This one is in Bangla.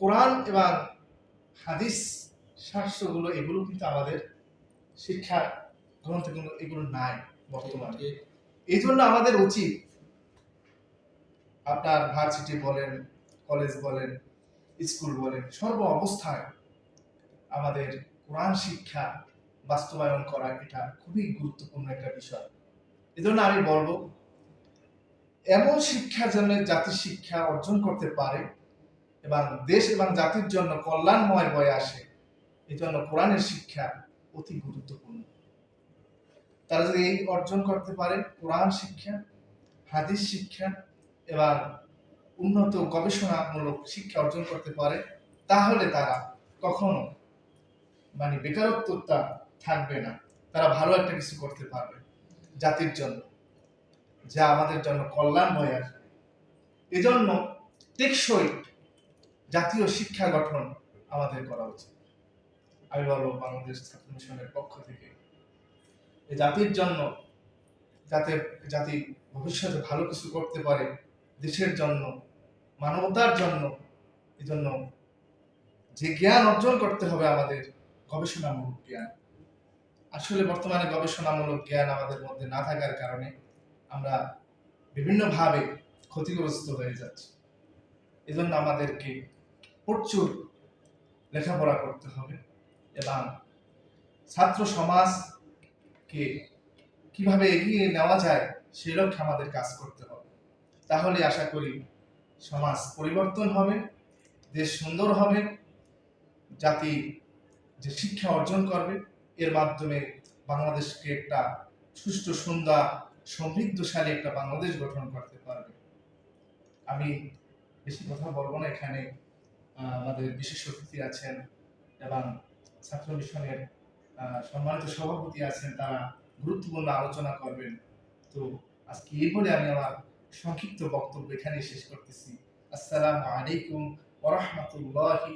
কোরআন এবং হাদিস শাস্ত্রগুলো এগুলো কিন্তু আমাদের শিক্ষা গ্রন্থে কিন্তু এগুলো নাই বর্তমানে। এই জন্য আমাদের উচিত আপনার ভার্সিটি বলেন কলেজ বলেন স্কুল বলেন সর্ব অবস্থায় আমাদের কোরআন শিক্ষা বাস্তবায়ন করা এটা খুবই গুরুত্বপূর্ণ একটা বিষয়। এজন্য আমি বলব এমন শিক্ষা যেন জাতি শিক্ষা অর্জন করতে পারে এবং দেশ এবং জাতির জন্য কল্যাণময় বয়ে আসে। এই জন্য কোরআনের শিক্ষা অতি গুরুত্বপূর্ণ। তারা যদি এই অর্জন করতে পারে, কোরআন শিক্ষা, হাদিস শিক্ষা এবং উন্নত গবেষণামূলক শিক্ষা অর্জন করতে পারে, তাহলে তারা কখনো মানে বেকারত্বটা থাকবে না। তারা ভালো একটা কিছু করতে পারবে জাতির জন্য, যা আমাদের জন্য কল্যাণ হয়ে আসবে। এজন্য টেকসই জাতীয় শিক্ষা গঠন আমাদের করা উচিত। আমি বলব বাংলাদেশ ছাত্র মিশনের পক্ষ থেকে। এই জাতির জন্য, যাতে জাতি ভবিষ্যতে ভালো কিছু করতে পারে, দেশের জন্য, মানবতার জন্য এই জন্য যে জ্ঞান অর্জন করতে হবে আমাদের গবেষণামূলক জ্ঞান। আসলে বর্তমানে গবেষণামূলক জ্ঞান আমাদের মধ্যে না থাকার কারণে আমরা বিভিন্নভাবে ক্ষতিগ্রস্ত হয়ে যাচ্ছি। এজন্য আমাদেরকে প্রচুর লেখাপড়া করতে হবে এবং ছাত্র সমাজকে কীভাবে এগিয়ে নেওয়া যায় সে লক্ষ্যে আমাদের কাজ করতে হবে। তাহলে আশা করি সমাজ পরিবর্তন হবে, দেশ সুন্দর হবে, জাতি যে শিক্ষা অর্জন করবে, এর মাধ্যমে বাংলাদেশকে একটা সুষ্ঠু, সুন্দর, সমৃদ্ধশালী একটা বাংলাদেশ গঠন করতে পারবে। আমি বেশি কথা বলব না, এখানে আমাদের বিশেষ অতিথি আছেন এবং ছাত্র মিশনের সম্মানিত সভাপতি আছেন, তারা গুরুত্বপূর্ণ আলোচনা করবেন। তো আজকে এই বলে আমি আমার সংক্ষিপ্ত বক্তব্য এখানে শেষ করতেছি। আসসালামু আলাইকুম ওরহমতুল্লাহি